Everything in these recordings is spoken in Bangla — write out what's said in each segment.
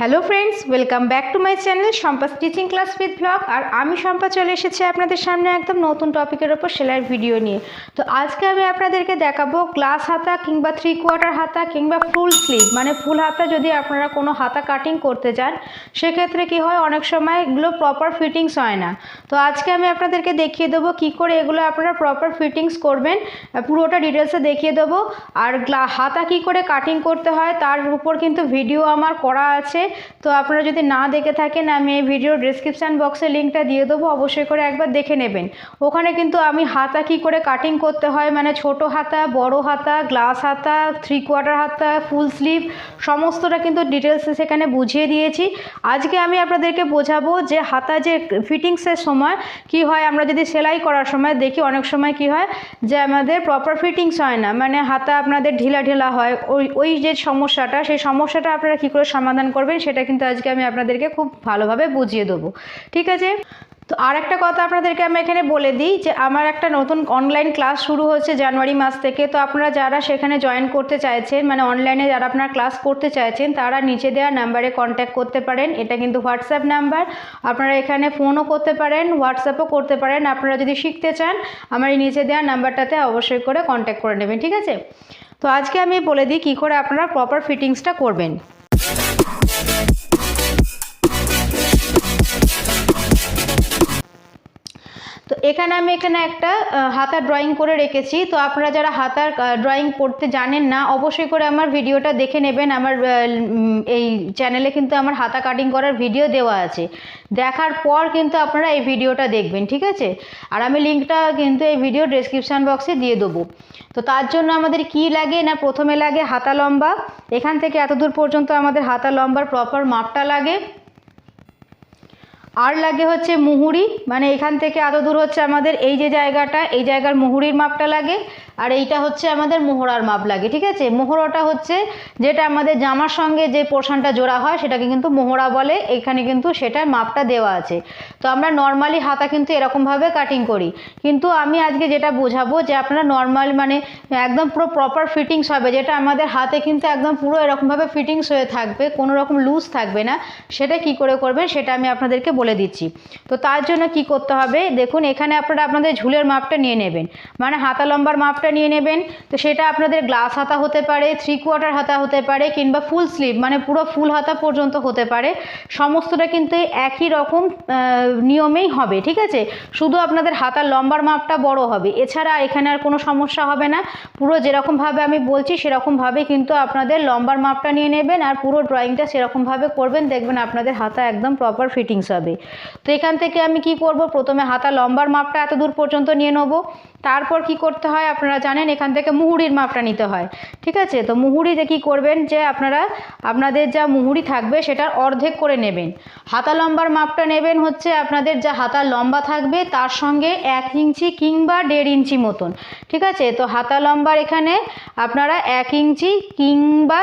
Hello friends welcome back to my channel Shampa stitching class with blog আর আমি শম্পা চলে এসেছি আপনাদের সামনে একদম নতুন টপিকের ওপর সেলাইয়ের ভিডিও নিয়ে। তো আজকে আমি আপনাদেরকে দেখাবো গ্লাস হাতা কিংবা থ্রি কোয়ার্টার হাতা কিংবা ফুল স্লিভ মানে ফুল হাতা যদি আপনারা কোনো হাতা কাটিং করতে চান সেক্ষেত্রে কি হয়, অনেক সময় এগুলো প্রপার ফিটিংস হয় না। তো আজকে আমি আপনাদেরকে দেখিয়ে দেবো কী করে এগুলো আপনারা প্রপার ফিটিংস করবেন। পুরোটা ডিটেলসে দেখিয়ে দেবো। আর হাতা কী করে কাটিং করতে হয়, তার উপর কিন্তু ভিডিও আমার করা আছে। তো আপনারা যদি না দেখে থাকেন, আমি এই ভিডিও ডিসক্রিপশান বক্সে লিঙ্কটা দিয়ে দেবো, অবশ্যই করে একবার দেখে নেবেন। ওখানে কিন্তু আমি হাতা কী করে কাটিং করতে হয় মানে ছোট হাতা, বড় হাতা গ্লাস হাতা থ্রি কোয়ার্টার হাতা ফুল স্লিভ সমস্তটা কিন্তু ডিটেলসে সেখানে বুঝিয়ে দিয়েছি। আজকে আমি আপনাদেরকে বোঝাবো যে হাতা যে ফিটিংসের সময় কি হয়, আমরা যদি সেলাই করার সময় দেখি, অনেক সময় কি হয় যে আমাদের প্রপার ফিটিংস হয় না মানে হাতা আপনাদের ঢিলা ঢিলা হয়, ওই ওই যে সমস্যাটা, সেই সমস্যাটা আপনারা কী করে সমাধান করবেন সেটা কিন্তু আজকে আমি আপনাদেরকে খুব ভালোভাবে বুঝিয়ে দেবো। ঠিক আছে? তো আর একটা কথা আপনাদেরকে আমি এখানে বলে দিই যে, আমার একটা নতুন অনলাইন ক্লাস শুরু হচ্ছে জানুয়ারি মাস থেকে। তো আপনারা যারা সেখানে জয়েন করতে চাইছেন মানে অনলাইনে যারা আপনারা ক্লাস করতে চাইছেন, তারা নিচে দেওয়া নাম্বারে কন্ট্যাক্ট করতে পারেন। এটা কিন্তু হোয়াটসঅ্যাপ নাম্বার আপনারা এখানে ফোনও করতে পারেন হোয়াটসঅ্যাপও করতে পারেন। আপনারা যদি শিখতে চান, আমার এই নিচে দেওয়া নাম্বারটাতে অবশ্যই করে কন্ট্যাক্ট করে নেবেন। ঠিক আছে? তো আজকে আমি বলে দিই কী করে আপনারা প্রপার ফিটিংসটা করবেন। এখানে আমি এখানে একটা হাতার ড্রয়িং করে রেখেছি। তো আপনারা যারা হাতার ড্রয়িং করতে জানেন না, অবশ্যই করে আমার ভিডিওটা দেখে নেবেন। আমার এই চ্যানেলে কিন্তু আমার হাতা কাটিং করার ভিডিও দেওয়া আছে। দেখার পর কিন্তু আপনারা এই ভিডিওটা দেখবেন, ঠিক আছে? আর আমি লিঙ্কটা কিন্তু এই ভিডিও ডেসক্রিপশান বক্সে দিয়ে দেবো। তো তার জন্য আমাদের কি লাগে না, প্রথমে লাগে হাতা লম্বা। এখান থেকে এত দূর পর্যন্ত আমাদের হাতা লম্বার প্রপার মাপটা লাগে। আর লাগে হচ্ছে মুহুরি মানে এখান থেকে এত দূর হচ্ছে আমাদের এই যে জায়গাটা, এই জায়গার মুহুরির মাপটা লাগে, আর এইটা হচ্ছে আমাদের মোহরার মাপ লাগে, ঠিক আছে? মোহরাটা হচ্ছে যেটা আমাদের জামার সঙ্গে যে পোর্শনটা জোড়া হয়, সেটাকে কিন্তু মোহরা বলে, এখানে কিন্তু সেটার মাপটা দেওয়া আছে। তো আমরা নর্মালি হাতা কিন্তু এরকমভাবে কাটিং করি। কিন্তু আমি আজকে যেটা বোঝাবো যে আপনারা নর্মাল মানে একদম পুরো প্রপার ফিটিংস হবে, যেটা আমাদের হাতে কিন্তু একদম পুরো এরকমভাবে ফিটিংস হয়ে থাকবে, কোনো রকম লুজ থাকবে না, সেটা কি করে করবেন, সেটা আমি আপনাদেরকে বলে দিচ্ছি। তো তার জন্য কি করতে হবে? দেখুন, এখানে আপনারা আপনাদের ঝুলের মাপটা নিয়ে নেবেন। মানে হাতা লম্বার মাপটা নিয়ে নেবেন। তো সেটা আপনাদের গ্লাস হাতা হতে পারে থ্রি কোয়ার্টার হাতা হতে পারে, কিংবা ফুল স্লিভ মানে পুরো ফুল হাতা পর্যন্ত হতে পারে। সমস্তটা কিন্তু একই রকম নিয়মেই হবে, ঠিক আছে? শুধু আপনাদের হাতার লম্বার মাপটা বড় হবে। এছাড়া এখানে আর কোনো সমস্যা হবে না। পুরো যেরকমভাবে আমি বলছি সেরকমভাবে কিন্তু আপনাদের লম্বার মাপটা নিয়ে নেবেন আর পুরো ড্রয়িংটা সেরকমভাবে করবেন। দেখবেন আপনাদের হাতা একদম প্রপার ফিটিংস হবে। তো এখান থেকে আমি কি করব? প্রথমে হাতা লম্বার মাপটা এত দূর পর্যন্ত নিয়ে নেব। তারপর কি করতে হয় আপনারা জানেন, এখান থেকে মুহুরির মাপটা নিতে হয়। ঠিক আছে? তো মুহুরিতে কি করবেন যে আপনারা, আপনাদের যা মুহুরি থাকবে সেটার অর্ধেক করে নেবেন। হাতা লম্বার মাপটা নেবেন হচ্ছে আপনাদের যা হাতা লম্বা থাকবে তার সঙ্গে এক ইঞ্চি কিংবা দেড় ইঞ্চি মতন। ঠিক আছে? তো হাতা লম্বার এখানে আপনারা এক ইঞ্চি কিংবা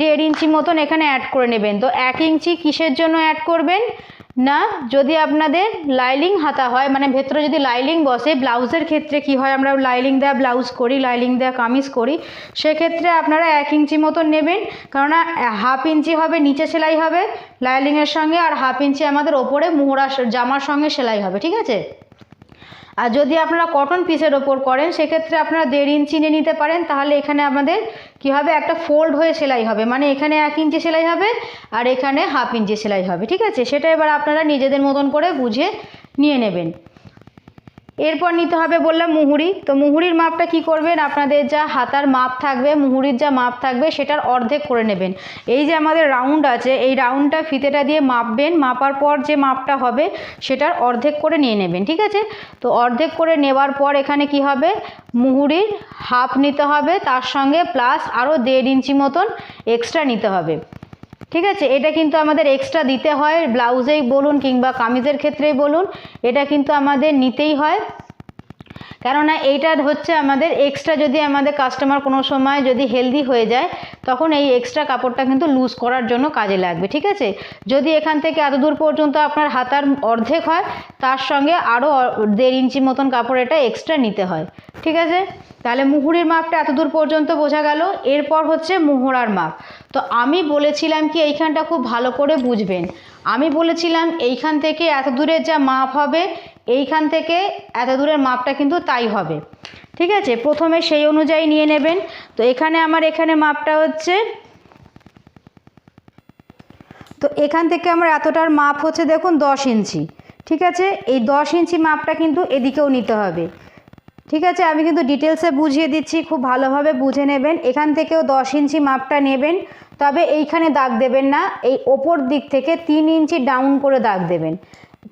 দেড় ইঞ্চি মতন এখানে অ্যাড করে নেবেন। তো এক ইঞ্চি কিসের জন্য অ্যাড করবেন? না, যদি আপনাদের লাইলিং হাতা হয় মানে ভেতরে যদি লাইলিং বসে, ব্লাউজের ক্ষেত্রে কি হয়, আমরা লাইলিং দেওয়া ব্লাউজ করি, লাইলিং দেওয়া কামিজ করি, সেক্ষেত্রে আপনারা এক ইঞ্চি মতন নেবেন, কেননা হাফ ইঞ্চি হবে, নিচে সেলাই হবে, লাইলিংয়ের সঙ্গে, আর হাফ ইঞ্চি আমাদের ওপরে মোহরা জামার সঙ্গে সেলাই হবে, ঠিক আছে? আর যদি আপনারা কটন পিসের ওপর করেন, সেক্ষেত্রে আপনারা দেড় ইঞ্চি নিয়ে নিতে পারেন, তাহলে এখানে আমাদের কি হবে? একটা ফোল্ড হয়ে সেলাই হবে। মানে এখানে এক ইঞ্চি সেলাই হবে আর এখানে হাফ ইঞ্চি সেলাই হবে। ঠিক আছে? সেটা এবার আপনারা নিজেদের মতন করে বুঝে নিয়ে নেবেন। এরপর নিতে হবে বললাম মুহুরি। তো মুহুরির মাপটা কি করবেন? আপনাদের যা হাতার মাপ থাকবে, মুহুরির যা মাপ থাকবে, সেটার অর্ধেক করে নেবেন। এই যে আমাদের রাউন্ড আছে, এই রাউন্ডটা ফিতেটা দিয়ে মাপবেন। মাপার পর যে মাপটা হবে, সেটার অর্ধেক করে নিয়ে নেবেন, ঠিক আছে? তো অর্ধেক করে নেওয়ার পর এখানে কি হবে? মুহুরির হাফ নিতে হবে, তার সঙ্গে প্লাস আরও দেড় ইঞ্চি মতন এক্সট্রা নিতে হবে। ঠিক আছে, এটা কিন্তু আমাদের এক্সট্রা দিতে হয় ব্লাউজেই বলুন কিংবা কামিজের ক্ষেত্রেই বলুন, এটা কিন্তু আমাদের নিতেই হয়। কেননা এইটা হচ্ছে আমাদের এক্সট্রা যদি আমাদের কাস্টমার কোনো সময় যদি হেলদি হয়ে যায়, তখন এই এক্সট্রা কাপড়টা কিন্তু লুজ করার জন্য কাজে লাগবে, ঠিক আছে? যদি এখান থেকে এত দূর পর্যন্ত আপনার হাতার অর্ধেক হয়, তার সঙ্গে আরও দেড় ইঞ্চি মতন কাপড় এটা এক্সট্রা নিতে হয়, ঠিক আছে? তাহলে মুহুরির মাপটা এত দূর পর্যন্ত বোঝা গেল, এরপর হচ্ছে মুহুরার মাপ। তো আমি বলেছিলাম কি এইখানটা খুব ভালো করে বুঝবেন। আমি বলেছিলাম এইখান থেকে এত দূরের যা মাপ হবে এইখান থেকে এত দূরের মাপটা কিন্তু তাই হবে। ঠিক আছে? প্রথমে সেই অনুযায়ী নিয়ে নেবেন। তো এখানে আমার এখানে মাপটা হচ্ছে তো এখান থেকে আমার এতটার মাপ হচ্ছে দেখুন দশ ইঞ্চি। ঠিক আছে? এই দশ ইঞ্চি মাপটা কিন্তু এদিকেও নিতে হবে। ঠিক আছে? আমি কিন্তু ডিটেলসে বুঝিয়ে দিচ্ছি, খুব ভালোভাবে বুঝে নেবেন। এখান থেকেও দশ ইঞ্চি মাপটা নেবেন, তবে এইখানে দাগ দেবেন না। এই ওপর দিক থেকে তিন ইঞ্চি ডাউন করে দাগ দেবেন।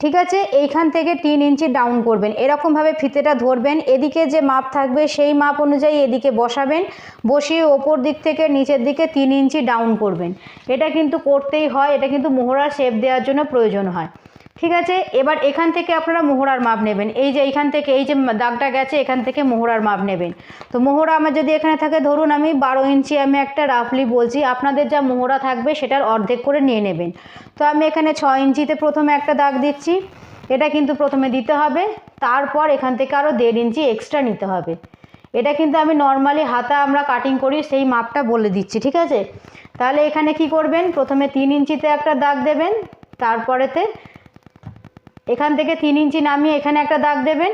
ঠিক আছে? এইখান থেকে তিন ইঞ্চি ডাউন করবেন। এরকমভাবে ফিতেটা ধরবেন। এদিকে যে মাপ থাকবে, সেই মাপ অনুযায়ী এদিকে বসাবেন। বসিয়ে ওপর দিক থেকে নিচের দিকে তিন ইঞ্চি ডাউন করবেন। এটা কিন্তু করতেই হয়। এটা কিন্তু মোহরার শেপ দেওয়ার জন্য প্রয়োজন হয়। ঠিক আছে? এবার এখান থেকে আপনারা মোহরার মাপ নেবেন। এই যে এইখান থেকে, এই যে দাগটা গেছে, এখান থেকে মোহরার মাপ নেবেন। তো মোহরা আমার যদি এখানে থাকে, ধরুন আমি বারো ইঞ্চি আমি একটা রাফলি বলছি, আপনাদের যা মোহরা থাকবে সেটার অর্ধেক করে নিয়ে নেবেন। তো আমি এখানে ছ ইঞ্চিতে প্রথমে একটা দাগ দিচ্ছি। এটা কিন্তু প্রথমে দিতে হবে। তারপর এখান থেকে আরও দেড় ইঞ্চি এক্সট্রা নিতে হবে। এটা কিন্তু আমি নর্মালি হাতা আমরা কাটিং করি, সেই মাপটা বলে দিচ্ছি, ঠিক আছে? তাহলে এখানে কি করবেন? প্রথমে তিন ইঞ্চিতে একটা দাগ দেবেন, তারপরেতে এখান থেকে তিন ইঞ্চি নামিয়ে এখানে একটা দাগ দেবেন,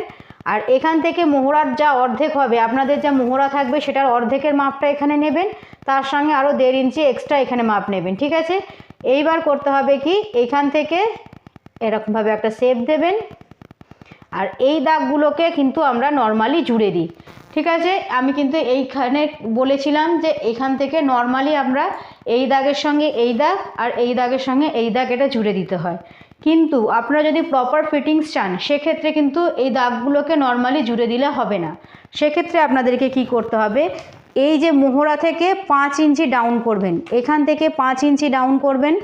আর এখান থেকে মোহরার যা অর্ধেক হবে, আপনাদের যা মোহরা থাকবে সেটার অর্ধেকের মাপটা এখানে নেবেন, তার সঙ্গে আরও দেড় ইঞ্চি এক্সট্রা এখানে মাপ নেবেন, ঠিক আছে? এইবার করতে হবে কি এইখান থেকে এরকমভাবে একটা শেপ দেবেন, আর এই দাগগুলোকে কিন্তু আমরা নর্মালি জুড়ে দিই, ঠিক আছে? আমি কিন্তু এইখানে বলেছিলাম যে এখান থেকে নর্মালি আমরা এই দাগের সঙ্গে এই দাগ, আর এই দাগের সঙ্গে এই দাগ এটা জুড়ে দিতে হয় কিন্তু আপনারা যদি প্রপার ফিটিংস চান, সেক্ষেত্রে কিন্তু এই দাগগুলোকে নর্মালি জুড়ে দিলে হবে না। সেক্ষেত্রে আপনাদেরকে কি করতে হবে? এই যে মোহরা থেকে পাঁচ ইঞ্চি ডাউন করবেন। এখান থেকে পাঁচ ইঞ্চি ডাউন করবেন।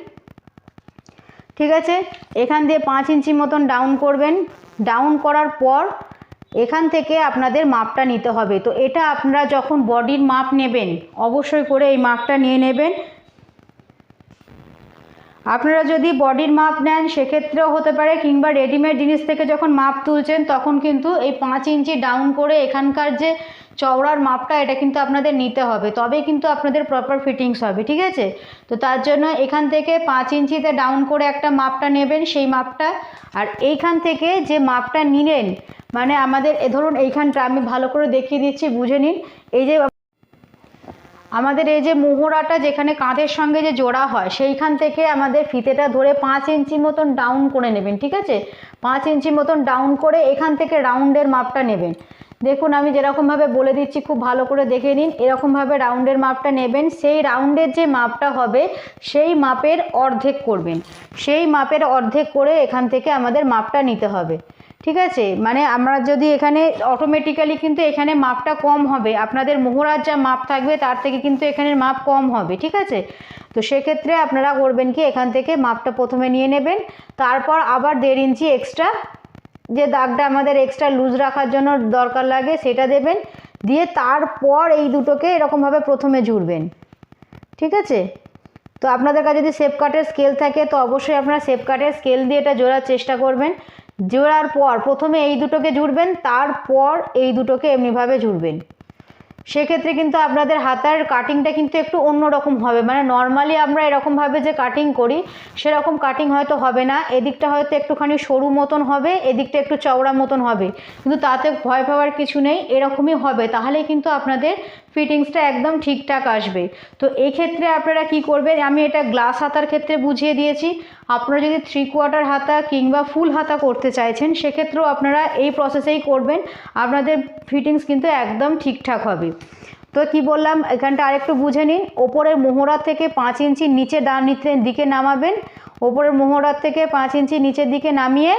ঠিক আছে? এখান দিয়ে পাঁচ ইঞ্চি মতন ডাউন করবেন। ডাউন করার পর এখান থেকে আপনাদের মাপটা নিতে হবে। তো এটা আপনারা যখন বডির মাপ নেবেন, অবশ্যই করে এই মাপটা নিয়ে নেবেন। আপনারা যদি বডির মাপ নেন, সেক্ষেত্রেও হতে পারে, কিংবা রেডিমেড জিনিস থেকে যখন মাপ তুলছেন, তখন কিন্তু এই পাঁচ ইঞ্চি ডাউন করে এখানকার যে চওড়ার মাপটা, এটা কিন্তু আপনাদের নিতে হবে। তবেই কিন্তু আপনাদের প্রপার ফিটিংস হবে, ঠিক আছে? তো তার জন্য এখান থেকে পাঁচ ইঞ্চিতে ডাউন করে একটা মাপটা নেবেন, সেই মাপটা। আর এইখান থেকে যে মাপটা নিলেন মানে আমাদের, এ ধরুন এইখানটা, আমি ভালো করে দেখিয়ে দিচ্ছি, বুঝে নিন। এই যে আমাদের এই যে মোহরাটা যেখানে কাঁধের সঙ্গে যে জোড়া হয়, সেইখান থেকে আমাদের ফিতেটা ধরে পাঁচ ইঞ্চি মতন ডাউন করে নেবেন, ঠিক আছে? পাঁচ ইঞ্চি মতন ডাউন করে এখান থেকে রাউন্ডের মাপটা নেবেন। দেখুন, আমি যেরকমভাবে বলে দিচ্ছি, খুব ভালো করে দেখে নিন, এরকমভাবে রাউন্ডের মাপটা নেবেন, সেই রাউন্ডের যে মাপটা হবে, সেই মাপের অর্ধেক করবেন। সেই মাপের অর্ধেক করে এখান থেকে আমাদের মাপটা নিতে হবে। ঠিক আছে? মানে আমরা যদি এখানে অটোমেটিক্যালি কিন্তু এখানে মাপটা কম হবে, আপনাদের মোহরার যা মাপ থাকবে তার থেকে কিন্তু এখানের মাপ কম হবে, ঠিক আছে? তো সেক্ষেত্রে আপনারা করবেন কি, এখান থেকে মাপটা প্রথমে নিয়ে নেবেন, তারপর আবার দেড় ইঞ্চি এক্সট্রা যে দাগটা আমাদের এক্সট্রা লুজ রাখার জন্য দরকার লাগে সেটা দেবেন, দিয়ে তারপর এই দুটোকে এরকমভাবে প্রথমে জুড়বেন, ঠিক আছে? তো আপনাদের কাছে যদি সেপ কাটের স্কেল থাকে, তো অবশ্যই আপনারা সেপ কাটের স্কেল দিয়ে এটা জোড়ার চেষ্টা করবেন। জোড়ার পর প্রথমে এই দুটোকে জুড়বেন, তারপর এই দুটোকে এমনিভাবে জুড়বেন। সেক্ষেত্রে কিন্তু আপনাদের হাতার কাটিংটা কিন্তু একটু অন্যরকম হবে। মানে নর্মালি আমরা এরকমভাবে যে কাটিং করি, সেরকম কাটিং হয়তো হবে না। এদিকটা হয়তো একটুখানি সরু মতন হবে, এদিকটা একটু চওড়া মতন হবে। কিন্তু তাতে ভয় পাওয়ার কিছু নেই, এরকমই হবে। তাহলে কিন্তু আপনাদের ফিটিংসটা একদম ঠিকঠাক আসবে। তো এক্ষেত্রে আপনারা কি করবেন, আমি এটা গ্লাস হাতার ক্ষেত্রে বুঝিয়ে দিয়েছি। আপনারা যদি থ্রি কোয়ার্টার হাতা কিংবা ফুল হাতা করতে চাইছেন, সেক্ষেত্রেও আপনারা এই প্রসেসেই করবেন। আপনাদের ফিটিংস কিন্তু একদম ঠিকঠাক হবে। তো কি বললাম, এখানটা আরেকটু বুঝে নিন। ওপরের মোহরার থেকে পাঁচ ইঞ্চি নিচে ডান দিকে নামাবেন। ওপরের মোহরার থেকে পাঁচ ইঞ্চি নিচের দিকে নামিয়ে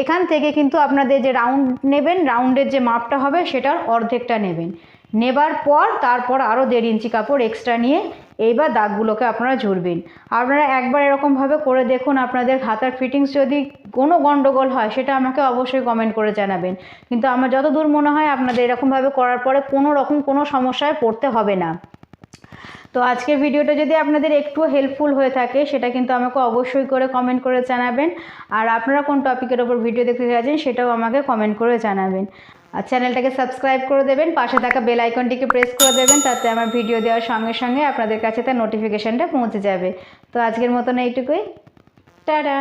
এখান থেকে কিন্তু আপনাদের যে রাউন্ড নেবেন রাউন্ডের যে মাপটা হবে, সেটার অর্ধেকটা নেবেন। নেবার পর তারপর আরও দেড় ইঞ্চি কাপড় এক্সট্রা নিয়ে এইবার দাগগুলোকে আপনারা জুড়বেন আপনারা একবার এরকমভাবে করে দেখুন আপনাদের হাতার ফিটিংস যদি কোনো গণ্ডগোল হয়, সেটা আমাকে অবশ্যই কমেন্ট করে জানাবেন। কিন্তু আমার যতদূর মনে হয় আপনাদের এরকমভাবে করার পরে কোনো রকম কোনো সমস্যায় পড়তে হবে না। তো আজকের ভিডিওটা যদি আপনাদের একটু হেল্পফুল হয়ে থাকে, সেটা কিন্তু আমাকে অবশ্যই করে কমেন্ট করে জানাবেন। আর আপনারা কোন টপিকের ওপর ভিডিও দেখতে চাইছেন সেটাও আমাকে কমেন্ট করে জানাবেন। আর চ্যানেলটাকে সাবস্ক্রাইব করে দেবেন, পাশে থাকা বেল আইকনটিকে প্রেস করে দেবেন, তাতে আমার ভিডিও দেওয়ার সঙ্গে সঙ্গে আপনাদের কাছে তার নোটিফিকেশানটা পৌঁছে যাবে। তো আজকের মতন এইটুকুই। টাটা!